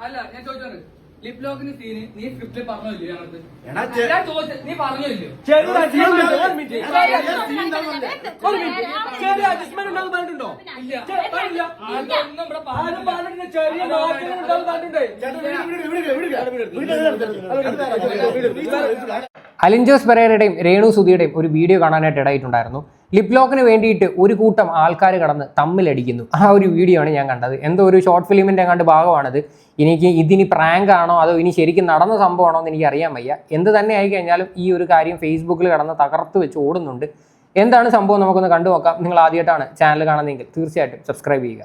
അല്ല ഞാൻ lip ലോക്കിന് scene നീ സ്ക്രിപ്റ്റിൽ പറഞ്ഞില്ലേ ഞങ്ങൾക്ക് എടാ, ഞാൻ നീ പറഞ്ഞില്ലേ ചെറിയ പറഞ്ഞിട്ടുണ്ടോ? ഇല്ല പറഞ്ഞില്ല. അതൊന്നും ഇവിടെ ആരും പറഞ്ഞിട്ടില്ല, ചെറിയ മാറ്റങ്ങൾ പറഞ്ഞിട്ടുണ്ടേ. അലിൻ ജോസ് പെരേരയുടെയും രേണു സുധിയുടെയും ഒരു വീഡിയോ കാണാനായിട്ട് ഇടയിട്ടുണ്ടായിരുന്നു ലിപ് ലോക്കിന് വേണ്ടിയിട്ട് ഒരു കൂട്ടം ആൾക്കാർ കടന്ന് തമ്മിലടിക്കുന്നു. ആ ഒരു വീഡിയോ ആണ് ഞാൻ കണ്ടത്. എന്തോ ഒരു ഷോർട്ട് ഫിലിമിന്റെ കണ്ട് ഭാഗമാണത്. എനിക്ക് ഇതിനി പ്രാങ്ക് ആണോ അതോ ഇനി ശരിക്കും നടന്ന സംഭവമാണോ എന്ന് എനിക്ക് അറിയാൻ വയ്യ. എന്ത് തന്നെ ആയി കഴിഞ്ഞാലും ഈ ഒരു കാര്യം ഫേസ്ബുക്കിൽ കടന്ന് തകർത്ത് വെച്ച് ഓടുന്നുണ്ട്. എന്താണ് സംഭവം നമുക്കൊന്ന് കണ്ടു നോക്കാം. നിങ്ങൾ ആദ്യമായിട്ടാണ് ചാനൽ കാണുന്നതെങ്കിൽ തീർച്ചയായിട്ടും സബ്സ്ക്രൈബ് ചെയ്യുക.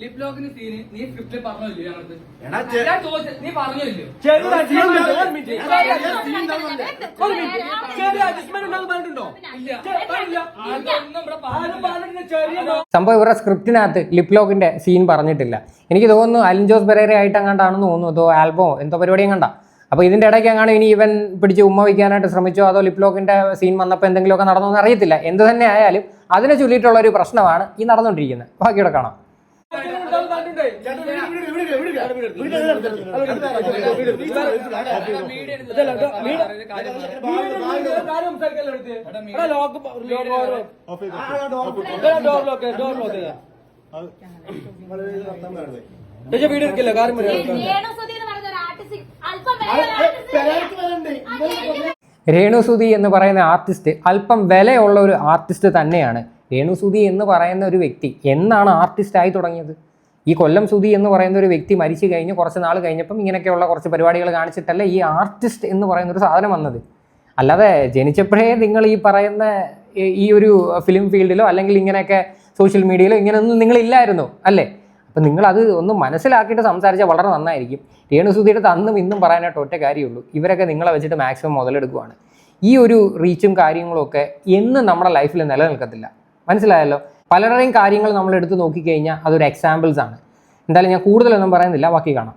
ലിപ് ലോക്കിന് സീന് നീ സ്ക്രിപ്റ്റിൽ പറഞ്ഞില്ലേ ഞങ്ങൾക്ക് എടാ, ചെ- ഞാൻ നീ പറഞ്ഞില്ലേ. സംഭവം ഇവരുടെ സ്ക്രിപ്റ്റിനകത്ത് ലിപ് ലോക്കിന്റെ സീൻ പറഞ്ഞിട്ടില്ല. എനിക്ക് തോന്നുന്നു അലിൻ ജോസ് ബെറേറെ ആയിട്ട് അങ്ങാണ്ടാണെന്ന് തോന്നുന്നു. അതോ ആൽബോ എന്തോ പരിപാടിയും കണ്ട അപ്പോൾ ഇതിന്റെ ഇടയ്ക്ക് അങ്ങനെ ഇനി ഇവൻ പിടിച്ച് ഉമ്മ വയ്ക്കാനായിട്ട് ശ്രമിച്ചോ? അതോ ലിപ് ലോക്കിന്റെ സീൻ വന്നപ്പോൾ എന്തെങ്കിലുമൊക്കെ നടന്നോ എന്ന് അറിയത്തില്ല. എന്ത് തന്നെ ആയാലും അതിനെ ചൊല്ലിയിട്ടുള്ള ഒരു പ്രശ്നമാണ് ഈ നടന്നുകൊണ്ടിരിക്കുന്നത് ബാക്കിയുടെ കാണാം. ചേച്ചി വീഡിയോ എടുക്കില്ല കാര്യം രേണുസുതി എന്ന് പറയുന്ന ആർട്ടിസ്റ്റ് അല്പം വിലയുള്ള ഒരു ആർട്ടിസ്റ്റ് തന്നെയാണ്. രേണു സുധി എന്ന് പറയുന്ന ഒരു വ്യക്തി എന്നാണ് ആർട്ടിസ്റ്റ് ആയി തുടങ്ങിയത്? ഈ കൊല്ലം സുധി എന്ന് പറയുന്ന ഒരു വ്യക്തി മരിച്ചു കഴിഞ്ഞ് കുറച്ച് നാൾ കഴിഞ്ഞപ്പം ഇങ്ങനെയൊക്കെയുള്ള കുറച്ച് പരിപാടികൾ കാണിച്ചിട്ടല്ല ഈ ആർട്ടിസ്റ്റ് എന്ന് പറയുന്ന ഒരു സാധനം വന്നത്. അല്ലാതെ ജനിച്ചപ്പോഴേ നിങ്ങൾ ഈ പറയുന്ന ഈ- ഒരു ഫിലിം ഫീൽഡിലോ അല്ലെങ്കിൽ ഇങ്ങനെയൊക്കെ സോഷ്യൽ മീഡിയയിലോ ഇങ്ങനെയൊന്നും നിങ്ങളില്ലായിരുന്നു അല്ലേ? അപ്പം നിങ്ങളത് ഒന്ന് മനസ്സിലാക്കിയിട്ട് സംസാരിച്ചാൽ വളരെ നന്നായിരിക്കും. രേണുസുധിയുടെ അന്നും ഇന്നും പറയാനായിട്ട് ഒറ്റ കാര്യമുള്ളൂ. ഇവരൊക്കെ നിങ്ങളെ വെച്ചിട്ട് മാക്സിമം മുതലെടുക്കുവാണ്. ഈ ഒരു റീച്ചും കാര്യങ്ങളും ഒക്കെ എന്നും നമ്മുടെ ലൈഫിൽ നിലനിൽക്കത്തില്ല. മനസ്സിലായല്ലോ? പലരുടെയും കാര്യങ്ങൾ നമ്മൾ എടുത്ത് നോക്കിക്കഴിഞ്ഞാൽ അതൊരു എക്സാമ്പിൾസ് ആണ്. എന്തായാലും ഞാൻ കൂടുതലൊന്നും പറയുന്നില്ല ബാക്കി കാണാം.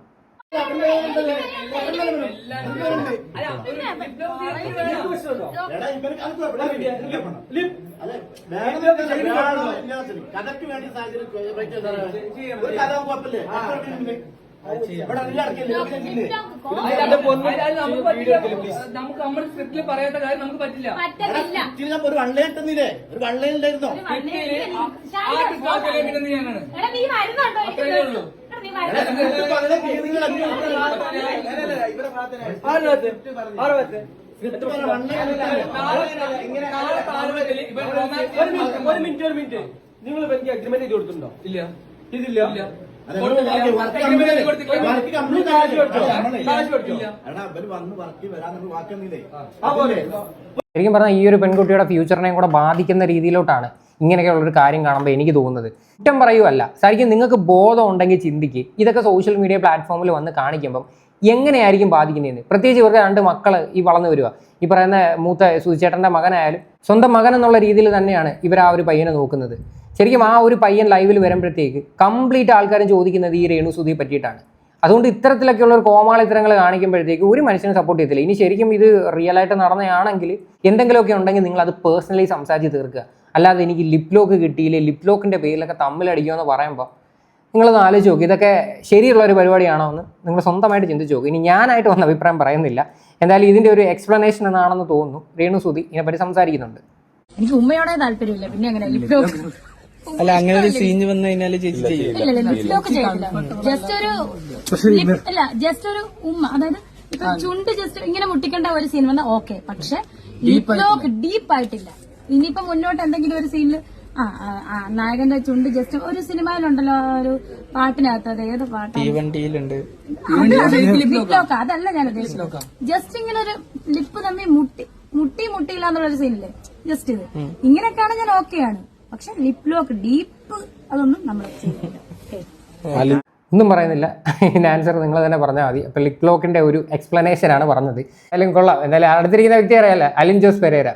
കഥക്ക് വേണ്ടി സാഹചര്യം നമുക്ക് പറ്റില്ല. നമുക്ക് നമ്മുടെ സ്ക്രിപ്റ്റിൽ പറയാത്ത കാര്യം നമുക്ക് പറ്റില്ല ഒരു വൺലൈൻ ഇട്ടുന്നില്ലേ ഒരു വൺലൈൻ ഉണ്ടായിരുന്നോ ഒരു മിനിറ്റ്. ഒരു മിനിറ്റ്. നിങ്ങൾ എനിക്ക് അഗ്രിമെന്റ് ചെയ്ത് കൊടുത്തിട്ടുണ്ടോ? ഇല്ല. ഇതില്ല. ശരിക്കും പറഞ്ഞാൽ ഈ ഒരു പെൺകുട്ടിയുടെ ഫ്യൂച്ചറിനെയും കൂടെ ബാധിക്കുന്ന രീതിയിലോട്ടാണ് ഇങ്ങനെയൊക്കെയുള്ളൊരു കാര്യം കാണുമ്പോൾ എനിക്ക് തോന്നുന്നത്. കുറ്റം പറയുമല്ല ശരിക്കും നിങ്ങൾക്ക് ബോധം ഉണ്ടെങ്കിൽ ചിന്തിക്ക്. ഇതൊക്കെ സോഷ്യൽ മീഡിയ പ്ലാറ്റ്ഫോമിൽ വന്ന് കാണിക്കുമ്പം എങ്ങനെയായിരിക്കും ബാധിക്കുന്നതെന്ന്? പ്രത്യേകിച്ച് ഇവർക്ക് രണ്ട് മക്കൾ ഈ വളർന്നു വരിക ഈ പറയുന്ന മൂത്ത സുചേട്ടന്റെ മകനായാലും സ്വന്തം മകൻ എന്നുള്ള രീതിയിൽ തന്നെയാണ് ഇവർ ആ ഒരു പയ്യനെ നോക്കുന്നത്. ശരിക്കും ആ ഒരു പയ്യൻ ലൈവിൽ വരുമ്പോഴത്തേക്ക് കംപ്ലീറ്റ് ആൾക്കാരും ചോദിക്കുന്നത് ഈ രേണു സുധിയെ പറ്റിയിട്ടാണ്. അതുകൊണ്ട് ഇത്തരത്തിലൊക്കെയുള്ള ഒരു കോമാളിത്തരങ്ങൾ കാണിക്കുമ്പോഴത്തേക്ക് ഒരു മനുഷ്യനും സപ്പോർട്ട് ചെയ്യത്തില്ല. ഇനി ശരിക്കും ഇത് റിയൽ ആയിട്ട് നടന്നതാണെങ്കിൽ എന്തെങ്കിലുമൊക്കെ ഉണ്ടെങ്കിൽ നിങ്ങൾ അത് പേഴ്സണലി സംസാരിച്ച് തീർക്കുക. അല്ലാതെ എനിക്ക് ലിപ് ലോക്ക് കിട്ടിയില്ലേ ലിപ് ലോക്കിന്റെ പേരിലൊക്കെ തമ്മിലടിക്കുമെന്ന് പറയുമ്പോൾ നിങ്ങളൊന്ന് ആലോചിച്ച് നോക്കി. ഇതൊക്കെ ശരിയുള്ള ഒരു പരിപാടിയാണോ എന്ന് നിങ്ങൾ സ്വന്തമായിട്ട് ചിന്തിച്ച് നോക്കി. ഇനി ഞാനായിട്ട് വന്ന അഭിപ്രായം പറയുന്നില്ല. എന്തായാലും ഇതിന്റെ ഒരു എക്സ്പ്ലനേഷൻ എന്നാണെന്ന് തോന്നുന്നു. രേണു സുതി ഇതിനെപ്പറ്റി സംസാരിക്കുന്നുണ്ട്. എനിക്ക് ഉമ്മയോടെ താല്പര്യമില്ല. പിന്നെ അങ്ങനെ ലിപ് ലോക്ക് അല്ല അങ്ങനെ ഒരു സീൻ വന്നു കഴിഞ്ഞാൽ ചേച്ചി ലിപ് ലോക്ക് ചെയ്യില്ല. ജസ്റ്റ് ഒരു അല്ല ഇല്ല. ജസ്റ്റ് ഒരു ഉമ്മ. അതായത് ഇപ്പൊ ചുണ്ട് ജസ്റ്റ് ഇങ്ങനെ മുട്ടിക്കേണ്ട ഒരു സീൻ വന്നാൽ ഓക്കെ പക്ഷെ ഡീപ്പ് ആയിട്ടില്ല. ഇനിയിപ്പോ മുന്നോട്ട് എന്തെങ്കിലും ഒരു സീനിൽ ആ ആ, ആ നായകന്റെ ചുണ്ട് ജസ്റ്റ് ഒരു സിനിമയിലുണ്ടല്ലോ ആ ഒരു പാട്ടിനകത്ത് അത് ഏത് പാട്ടാണ്? തീവണ്ടിയിലുണ്ട്. ലിപ് ലോക്ക് അതല്ല ഞാൻ ഉദ്ദേശിച്ചത്. ജസ്റ്റ് ഇങ്ങനെ ഒരു ലിപ്പ് തമ്മി മുട്ടി മുട്ടി മുട്ടിയില്ല എന്നുള്ളൊരു സീനില്ലേ ജസ്റ്റ് ഇത്. ഇങ്ങനെയൊക്കെയാണ് ഞാൻ ഓക്കെയാണ് പക്ഷെ ലിപ് ലോക്ക് ഡീപ്പ് അതൊന്നും നമ്മൾ. ഒന്നും പറയുന്നില്ല. ഇതിന് ആൻസർ നിങ്ങൾ തന്നെ പറഞ്ഞാൽ മതി. അപ്പോൾ ലിപ് ലോക്കിന്റെ ഒരു എക്സ്പ്ലനേഷൻ ആണ് പറഞ്ഞത്. അല്ലെങ്കിൽ കൊള്ളാം. എന്തായാലും അടുത്തിരിക്കുന്ന വ്യക്തി അറിയാലോ അലിൻ ജോസ് പെരേര.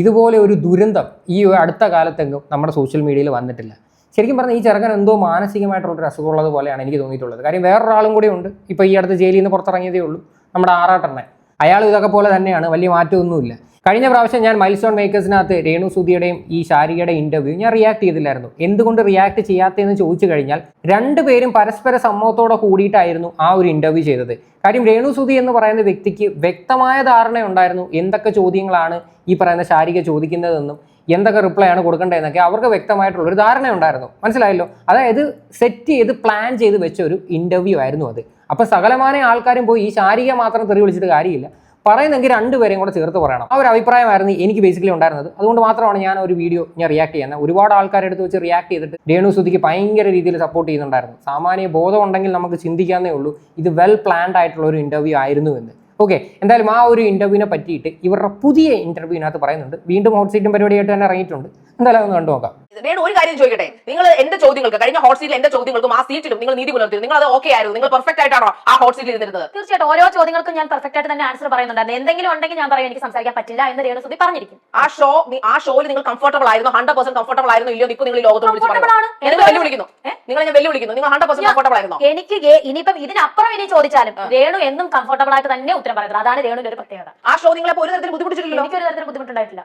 ഇതുപോലെ ഒരു ദുരന്തം ഈ അടുത്ത കാലത്തെങ്കും നമ്മുടെ സോഷ്യൽ മീഡിയയിൽ വന്നിട്ടില്ല. ശരിക്കും പറഞ്ഞാൽ ഈ ചെറുക്കൻ എന്തോ മാനസികമായിട്ടുള്ളൊരു അസുഖമുള്ളത് പോലെയാണ് എനിക്ക് തോന്നിയിട്ടുള്ളത്. കാര്യം വേറൊരാളും കൂടി ഉണ്ട്. ഇപ്പോൾ ഈ അടുത്ത് ജയിലിൽ നിന്ന് പുറത്തിറങ്ങിയതേ ഉള്ളൂ. നമ്മുടെ ആറാട്ടെണ്ണൻ. അയാൾ ഇതൊക്കെ പോലെ തന്നെയാണ്. വലിയ മാറ്റമൊന്നുമില്ല. കഴിഞ്ഞ പ്രാവശ്യം ഞാൻ മൈൽസ്റ്റോൺ മേക്കേഴ്സിനകത്ത് രേണു സുധിയുടെയും ഈ ശാരികയുടെ ഇന്റർവ്യൂ ഞാൻ റിയാക്ട് ചെയ്തില്ലായിരുന്നു. എന്തുകൊണ്ട് റിയാക്ട് ചെയ്യാത്തതെന്ന് ചോദിച്ചു കഴിഞ്ഞാൽ രണ്ടുപേരും പരസ്പര സമ്മതത്തോടെ കൂടിയിട്ടായിരുന്നു ആ ഒരു ഇന്റർവ്യൂ ചെയ്തത്. കാര്യം രേണു സുധി എന്ന് പറയുന്ന വ്യക്തിക്ക് വ്യക്തമായ ധാരണയുണ്ടായിരുന്നു എന്തൊക്കെ ചോദ്യങ്ങളാണ് ഈ പറയുന്ന ശാരിക ചോദിക്കുന്നതെന്നും എന്തൊക്കെ റിപ്ലൈ ആണ് കൊടുക്കേണ്ടതെന്നൊക്കെ അവർക്ക് വ്യക്തമായിട്ടുള്ള ഒരു ധാരണയുണ്ടായിരുന്നു. മനസ്സിലായല്ലോ? അതായത് സെറ്റ് ചെയ്ത് പ്ലാൻ ചെയ്ത് വെച്ച ഒരു ഇന്റർവ്യൂ ആയിരുന്നു അത്. അപ്പൊ സകലമാന ആൾക്കാരും പോയി ഈ ശാരിക മാത്രം തെറി വിളിച്ചിട്ട് കാര്യമില്ല. പറയുന്നെങ്കിൽ രണ്ടുപേരെയും കൂടെ ചേർത്ത് പറയണം. ആ ഒരു അഭിപ്രായമായിരുന്നു എനിക്ക് ബേസിക്കലി ഉണ്ടായിരുന്നത്. അതുകൊണ്ട് മാത്രമാണ് ഞാൻ ഒരു വീഡിയോ ഞാൻ റിയാക്ട് ചെയ്യുന്നത്. ഒരുപാട് ആൾക്കാർ എടുത്ത് വെച്ച് റിയാക്ട് ചെയ്തിട്ട് രേണു സുധിക്ക് ഭയങ്കര രീതിയിൽ സപ്പോർട്ട് ചെയ്യുന്നുണ്ടായിരുന്നു. സാമാന്യ ബോധം ഉണ്ടെങ്കിൽ നമുക്ക് ചിന്തിക്കാന്നേ ഉള്ളൂ. ഇത് വെൽ പ്ലാൻഡ് ആയിട്ടുള്ള ഒരു ഇന്റർവ്യൂ ആയിരുന്നു എന്ന്. ഓക്കെ എന്തായാലും ആ ഒരു ഇന്റർവ്യൂവിനെ പറ്റിയിട്ട് ഇവരുടെ പുതിയ ഇന്റർവ്യൂവിനകത്ത് പറയുന്നുണ്ട്. വീണ്ടും ഔട്ട് സീറ്റും പരിപാടിയായിട്ട് തന്നെ ഇറങ്ങിയിട്ടുണ്ട്. എന്തായാലും അത് കണ്ടു നോക്കാം വേണു ഒരു കാര്യം ചോദിക്കട്ടെ? നിങ്ങൾ എന്റെ ചോദ്യങ്ങൾക്ക് കഴിഞ്ഞ ഹോട്ട് സീറ്റിൽ എന്റെ ചോദ്യങ്ങൾക്കും ആ സീറ്റിലും നിങ്ങൾ നീതി പുലർത്തി നിങ്ങൾ അത് ഓക്കെ ആയിരുന്നു. നിങ്ങൾ പെർഫെക്റ്റ് ആയിട്ടാണോ ആ ഹോട്ട് സീറ്റിൽ ഇരുന്നിരുന്നത്? തീർച്ചയായിട്ടും ഓരോ ചോദ്യങ്ങൾക്കും ഞാൻ പെർഫെക്റ്റ് ആയിട്ട് തന്നെ ആൻസർ പറയുന്നുണ്ടായിരുന്നു. എന്തെങ്കിലും ഉണ്ടെങ്കിൽ ഞാൻ പറയും എനിക്ക് സംസാരിക്കാൻ പറ്റില്ല എന്ന് രേണുസുതി പറഞ്ഞിരിക്കും. ആ ഷോ ആ ഷോയിൽ നിങ്ങൾ കംഫർട്ടബിൾ ആയിരുന്നു ഹൺഡ്രഡ് പെർസെന്റ് കംഫർട്ടബിൾ ആയിരുന്നു ഇല്ലയോ നിൽക്കും നിങ്ങൾ ലോകത്തോട് വിളിച്ചു വെല്ലുവിളിക്കുന്നു. നിങ്ങൾ ഞാൻ വെല്ലുവിളിക്കുന്നു. നിങ്ങൾ ഹൺഡ്രഡ് പെർസെന്റ് കംഫർട്ടബിൾ ആയിരുന്നു? എനിക്ക് ഇനിയിപ്പം ഇതിനപ്പുറം ഇനി ചോദിച്ചാലും രേണു എന്നും കംഫർട്ടബിൾ ആയിട്ട് തന്നെ ഉത്തരം പറയുന്നത്. അതാണ് രേണുവിന്റെ ഒരു പ്രത്യേകത. ആ ഷോ നിങ്ങളെ ഒരു തരത്തിൽ ബുദ്ധിമുട്ടിച്ചിട്ടില്ല എനിക്ക് ഒരു തരത്തിൽ ബുദ്ധിമുട്ടുണ്ടായിട്ടില്ല.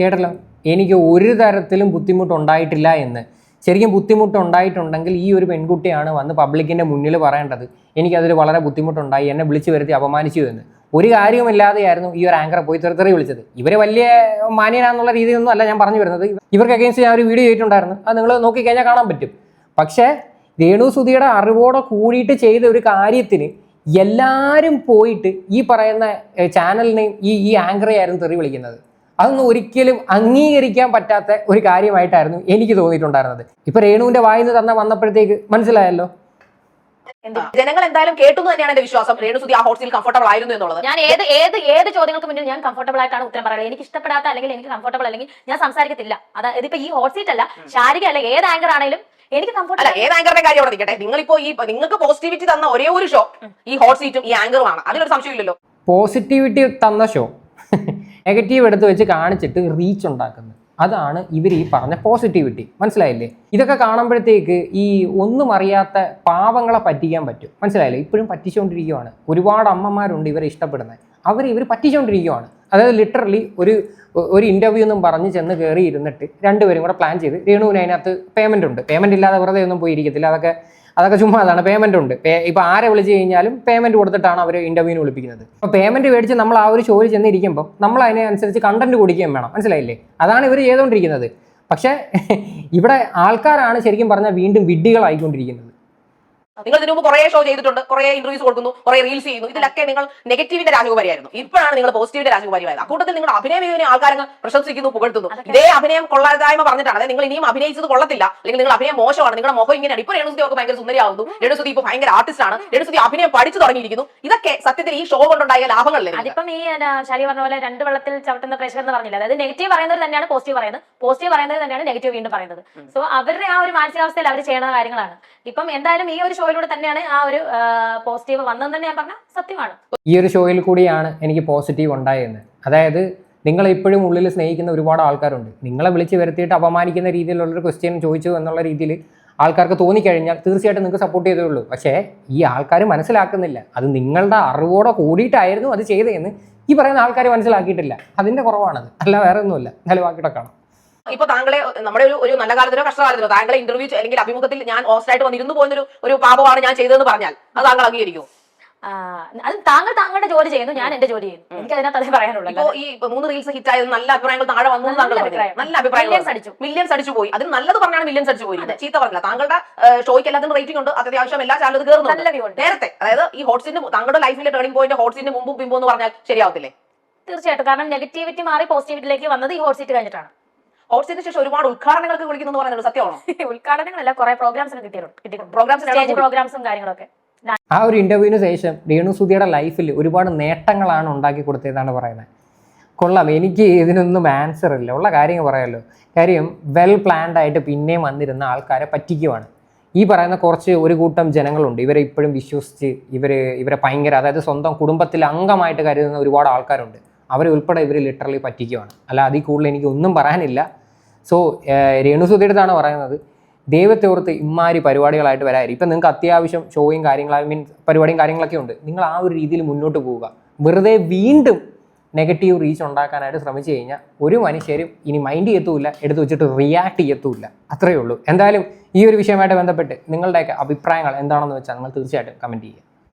കേട്ടല്ലോ? എനിക്ക് ഒരു തരത്തിലും ബുദ്ധിമുട്ടുണ്ടായിട്ടില്ല എന്ന്. ശരിക്കും ബുദ്ധിമുട്ടുണ്ടായിട്ടുണ്ടെങ്കിൽ ഈ ഒരു പെൺകുട്ടിയാണ് വന്ന് പബ്ലിക്കിന്റെ മുന്നിൽ പറയേണ്ടത്. എനിക്കതിൽ വളരെ ബുദ്ധിമുട്ടുണ്ടായി എന്നെ വിളിച്ചു വരുത്തി അപമാനിച്ചു എന്ന്. ഒരു കാര്യവുമില്ലാതെയായിരുന്നു ഈ ഒരു ആങ്കറെ പോയി തെറുത്തെറി വിളിച്ചത്. ഇവർ വലിയ മാന്യനാന്നുള്ള രീതിയിലൊന്നും അല്ല ഞാൻ പറഞ്ഞു വരുന്നത്. ഇവർക്ക് അഗേൻസ്റ്റ് ഞാൻ ഒരു വീഡിയോ ചെയ്തിട്ടുണ്ടായിരുന്നു. അത് നിങ്ങൾ നോക്കിക്കഴിഞ്ഞാൽ കാണാൻ പറ്റും. പക്ഷേ രേണു സുധിയുടെ അറിവോടെ കൂടിയിട്ട് ചെയ്ത ഒരു കാര്യത്തിന് എല്ലാവരും പോയിട്ട് ഈ പറയുന്ന ചാനലിനെയും ഈ ഈ ആങ്കറെയായിരുന്നു തെറി വിളിക്കുന്നത്. അതൊന്നും ഒരിക്കലും അംഗീകരിക്കാൻ പറ്റാത്ത ഒരു കാര്യമായിട്ടായിരുന്നു എനിക്ക് തോന്നിയിട്ടുണ്ടായിരുന്നത്. ഇപ്പൊ രേണുവിന്റെ വായിന്ന് തന്ന വന്നപ്പോഴത്തേക്ക് മനസ്സിലായല്ലോ? ജനങ്ങൾ എന്തായാലും കേട്ടു തന്നെയാണ് എന്റെ വിശ്വാസം. രേണു രേണുസുതി ആ ഹോട്ടലിൽ കംഫർട്ടബിൾ ആയിരുന്നു എന്നുള്ളത്. ഞാൻ ഏത് ഏത് ഏത് ചോദ്യങ്ങൾക്ക് മുന്നിൽ ഞാൻ കംഫർട്ടബിൾ ആയിട്ടാണ് ഉത്തരം പറയുന്നത് എനിക്ക് ഇഷ്ടപ്പെടാത്ത അല്ലെങ്കിൽ എനിക്ക് കംഫർട്ടബിൾ അല്ലെങ്കിൽ ഞാൻ സംസാരിക്കത്തില്ല. അതായത് ഇതിപ്പോ ഈ ഹോട്ട് സീറ്റ് അല്ല ശാരിക അല്ല ഏത് ആങ്കർ ആണെങ്കിലും എനിക്ക് അല്ല കംഫർട്ടബിൾ ഏത് ആങ്കറിന്റെ കാര്യം അവിടെ നിൽക്കട്ടെ? നിങ്ങളിപ്പോ ഈ നിങ്ങൾക്ക് പോസിറ്റിവിറ്റി തന്ന ഒരേ ഒരു ഷോ ഈ ഹോട്ട് സീറ്റും ഈ ആങ്കറുമാണ് അതിലൊരു സംശയമില്ലല്ലോ. പോസിറ്റിവിറ്റി തന്ന ഷോ നെഗറ്റീവ് എടുത്ത് വെച്ച് കാണിച്ചിട്ട് റീച്ച് ഉണ്ടാക്കുന്നത്. അതാണ് ഇവർ ഈ പറഞ്ഞ പോസിറ്റിവിറ്റി മനസ്സിലായില്ലേ? ഇതൊക്കെ കാണുമ്പോഴത്തേക്ക് ഈ ഒന്നും അറിയാത്ത പാവങ്ങളെ പറ്റിക്കാൻ പറ്റും. മനസ്സിലായില്ലേ? ഇപ്പോഴും പറ്റിച്ചുകൊണ്ടിരിക്കുകയാണ് ഒരുപാട് അമ്മമാരുണ്ട് ഇവരെ ഇഷ്ടപ്പെടുന്നത്. അവർ ഇവർ പറ്റിച്ചുകൊണ്ടിരിക്കുകയാണ് അതായത് ലിറ്ററലി ഒരു ഒരു ഇന്റർവ്യൂ ഒന്നും പറഞ്ഞ് ചെന്ന് കയറി ഇരുന്നിട്ട് രണ്ടുപേരും കൂടെ പ്ലാൻ ചെയ്ത് രേണുവിന് അതിനകത്ത് പേയ്മെന്റ് ഉണ്ട്. പേയ്മെന്റ് ഇല്ലാതെ വെറുതെ ഒന്നും പോയിരിക്കത്തില്ല. അതൊക്കെ അതൊക്കെ ചുമ്മാ അതാണ്. പേയ്മെന്റ് ഉണ്ട്. ഇപ്പൊ ആരെ വിളിച്ചു കഴിഞ്ഞാലും പേയ്മെന്റ് കൊടുത്തിട്ടാണ് അവർ ഇന്റർവ്യൂവിന് വിളിപ്പിക്കുന്നത്. അപ്പൊ പേയ്മെന്റ് മേടിച്ച് നമ്മൾ ആ ഒരു ഷോയിൽ ചെന്നിരിക്കുമ്പോൾ നമ്മൾ അതിനനുസരിച്ച് കണ്ടന്റ് കൊടുക്കുകയും വേണം. മനസ്സിലായില്ലേ? അതാണ് ഇവർ ചെയ്തുകൊണ്ടിരിക്കുന്നത് പക്ഷേ ഇവിടെ ആൾക്കാരാണ് ശരിക്കും പറഞ്ഞാൽ വീണ്ടും വിഡ്ഢികളായിക്കൊണ്ടിരിക്കുന്നത്. നിങ്ങൾ ഇതിനു മുമ്പ് കുറെ ഷോ ചെയ്തിട്ടുണ്ട് കുറെ ഇന്റർവ്യൂസ് കൊടുക്കുന്നു കുറെ റീൽസ് ചെയ്യുന്നു. ഇതിലൊക്കെ നിങ്ങൾ നെഗറ്റീവിന്റെ രാജകുമാരിയായിരുന്നു. ഇപ്പോഴാണ് നിങ്ങൾ പോസിറ്റീവിന്റെ രാജകുമാരിയായത്. അക്കൂട്ടത്തിൽ നിങ്ങൾ അഭിനയ മികവിനെ ആൾക്കാരങ്ങൾ പ്രശംസിക്കുന്നു പുകഴ്ത്തുന്നു. ഇതേ അഭിനയം കൊള്ളാതായ്മ പറഞ്ഞിട്ടാണ്. അതായത് നിങ്ങൾ ഇനിയും അഭിനയിച്ചത് കൊള്ളത്തില്ല. അല്ലെങ്കിൽ നിങ്ങൾ അഭിനയം മോശമാണ്. നിങ്ങളുടെ മുഖം ഇങ്ങനെയാണ് ഇപ്പൊ രേണുസുതി ഒക്കെ ഭയങ്കര സുന്ദരിയാവുന്നു. രേണുസുതി ഇപ്പൊ ഭയങ്കര ആർട്ടിസ്റ്റ് ആണ്. രേണുസുതി അഭിനയം പഠിച്ചു തുടങ്ങിയിരിക്കുന്നു. ഇതൊക്കെ സത്യത്തിൽ ഈ ഷോ കൊണ്ടുണ്ടായ ലാഭങ്ങളല്ലേ അതിപ്പം ഈ ശരി ശാലി പറഞ്ഞ പോലെ രണ്ട് വെള്ളത്തിൽ ചവിട്ടുന്ന പ്രേക്ഷകർ എന്ന് പറഞ്ഞില്ല? അതായത് നെഗറ്റീവ് പറയുന്നത് തന്നെയാണ് പോസിറ്റീവ് പറയുന്നത്. പോസിറ്റീവ് പറയുന്നത് തന്നെയാണ് നെഗറ്റീവ് വീണ്ടും പറയുന്നത്. സോ അവരുടെ ആ ഒരു മാനസികാവസ്ഥയിൽ അവർ ചെയ്യുന്ന കാര്യങ്ങളാണ്. ഇപ്പം എന്തായാലും ഈ ഒരു ഷോയിലൂടെ തന്നെയാണ് ആ ഒരു പോസിറ്റീവ് വന്നതെന്ന് തന്നെ ഞാൻ പറഞ്ഞ സത്യമാണ്. ഈ ഒരു ഷോയിൽ കൂടിയാണ് എനിക്ക് പോസിറ്റീവ് ഉണ്ടായെന്ന് അതായത് നിങ്ങളെ ഇപ്പോഴും ഉള്ളിൽ സ്നേഹിക്കുന്ന ഒരുപാട് ആൾക്കാരുണ്ട്. നിങ്ങളെ വിളിച്ച് വരുത്തിയിട്ട് അപമാനിക്കുന്ന രീതിയിലുള്ളൊരു ക്വസ്റ്റ്യൻ ചോദിച്ചു എന്നുള്ള രീതിയിൽ ആൾക്കാർക്ക് തോന്നിക്കഴിഞ്ഞാൽ തീർച്ചയായിട്ടും നിങ്ങൾക്ക് സപ്പോർട്ട് ചെയ്തേ ഉള്ളൂ. പക്ഷേ ഈ ആൾക്കാർ മനസ്സിലാക്കുന്നില്ല. അത് നിങ്ങളുടെ അറിവോടെ കൂടിയിട്ടായിരുന്നു അത് ചെയ്തതെന്ന് ഈ പറയുന്ന ആൾക്കാർ മനസ്സിലാക്കിയിട്ടില്ല. അതിന്റെ കുറവാണത്. അല്ല വേറെ ഒന്നുമില്ല. നല്ല കാണാം. ഇപ്പൊ താങ്കളെ നമ്മുടെ ഒരു ഒരു നല്ല കാലത്തിലോ കഷ്ടകാലത്തിലോ താങ്കളെ ഇന്റർവ്യൂ അല്ലെങ്കിൽ അഭിമുഖത്തിൽ ഞാൻ ഹോസ്റ്റായിട്ട് വന്നിരുന്നു പോകുന്ന ഒരു ഒരു പാപമാണ് ഞാൻ ചെയ്തതെന്ന് പറഞ്ഞാൽ അത് താങ്കൾ അംഗീകരിക്കും അത് താങ്കൾ താങ്കളുടെ ജോലി ചെയ്യുന്നു ഞാൻ എന്റെ ജോലി ചെയ്യുന്നു. എനിക്ക് അതിനകത്ത് അതേ പറയാനുള്ളൂ ഈ മൂന്ന് റീൽസ് ഹിറ്റ് ആയത് നല്ല അഭിപ്രായങ്ങൾ താഴെ വന്നു താങ്കൾ നല്ല. അഭിപ്രായം. അഭിപ്രായങ്ങൾ അടിച്ചു. മില്യൻസ് അടിച്ചു പോയി. അതിന് നല്ലത് പറഞ്ഞാണ് മില്യൻസ് അടിച്ചു പോയി. ചീത്ത പറഞ്ഞില്ല. താങ്കളുടെ ഷോയ്ക്ക് എല്ലാത്തിനും റേറ്റിംഗ് ഉണ്ട്. അത്യാവശ്യം എല്ലാ ചാനലും കയറുന്നു നല്ല നേരത്തെ അതായത് ഈ ഹോട്ട്സിന്റെ താങ്കളുടെ ലൈഫിലെ ടേണിംഗ് പോയിന്റ് ഹോട്ട്സിന്റെ മുമ്പും പിമ്പും എന്ന് പറഞ്ഞാൽ ശരിയാവത്തില്ലേ? തീർച്ചയായിട്ടും. കാരണം നെഗറ്റിവിറ്റി മാറി പോസിറ്റിവിറ്റിയിലേക്ക് വന്നത് ഈ ഹോട്ട് സീറ്റ് കഴിഞ്ഞിട്ടാണ്. ഹോട്ട്സിന് ശേഷം ഒരുപാട് ഉദ്ഘാടനങ്ങൾക്ക് വിളിക്കുന്നു എന്ന് പറയുന്നത് സത്യമാണോ? ഉദ്ഘാടനങ്ങളല്ല കുറെ പ്രോഗ്രാംസിന് കിട്ടിയിട്ടുണ്ട്. പ്രോഗ്രാംസ് പ്രോഗ്രാംസും കാര്യങ്ങളൊക്കെ. ആ ഒരു ഇന്റർവ്യൂവിന് ശേഷം രേണു സുധിയുടെ ലൈഫിൽ ഒരുപാട് നേട്ടങ്ങളാണ് ഉണ്ടാക്കി കൊടുത്തതെന്നാണ് പറയുന്നത്. കൊള്ളാം. എനിക്ക് ഇതിനൊന്നും ആൻസർ ഇല്ല. ഉള്ള കാര്യങ്ങൾ പറയാമല്ലോ കാര്യം വെൽ പ്ലാൻഡ് ആയിട്ട് പിന്നെയും വന്നിരുന്ന ആൾക്കാരെ പറ്റിക്കുവാണ്. ഈ പറയുന്ന കുറച്ച് ഒരു കൂട്ടം ജനങ്ങളുണ്ട്. ഇവരെ ഇപ്പോഴും വിശ്വസിച്ച് ഇവർ ഇവരെ ഭയങ്കര അതായത് സ്വന്തം കുടുംബത്തിൽ അംഗമായിട്ട് കരുതുന്ന ഒരുപാട് ആൾക്കാരുണ്ട്. അവരെ ഉൾപ്പെടെ ഇവർ ലിറ്ററലി പറ്റിക്കുവാണ്. അല്ല അതിൽ കൂടുതൽ എനിക്ക് ഒന്നും പറയാനില്ല. സോ രേണു അടുത്താണ് പറയുന്നത്. ദൈവത്തെ ഓർത്ത് ഇമ്മാരി പരിപാടികളായിട്ട് വരാതിരിക്കും ഇപ്പം നിങ്ങൾക്ക് അത്യാവശ്യം ഷോയും കാര്യങ്ങളും മീൻ പരിപാടിയും കാര്യങ്ങളൊക്കെ ഉണ്ട്. നിങ്ങൾ ആ ഒരു രീതിയിൽ മുന്നോട്ട് പോവുക. വെറുതെ വീണ്ടും നെഗറ്റീവ് റീച്ച് ഉണ്ടാക്കാനായിട്ട് ശ്രമിച്ചു കഴിഞ്ഞാൽ ഒരു മനുഷ്യരും ഇനി മൈൻഡ് ചെയ്യത്തുമില്ല എടുത്തു വെച്ചിട്ട് റിയാക്ട് ചെയ്യത്തുമില്ല. അത്രയേ ഉള്ളൂ. എന്തായാലും ഈ ഒരു വിഷയമായിട്ട് ബന്ധപ്പെട്ട് നിങ്ങളുടെയൊക്കെ അഭിപ്രായങ്ങൾ എന്താണെന്ന് വെച്ചാൽ നിങ്ങൾ തീർച്ചയായിട്ടും കമന്റ് ചെയ്യുക.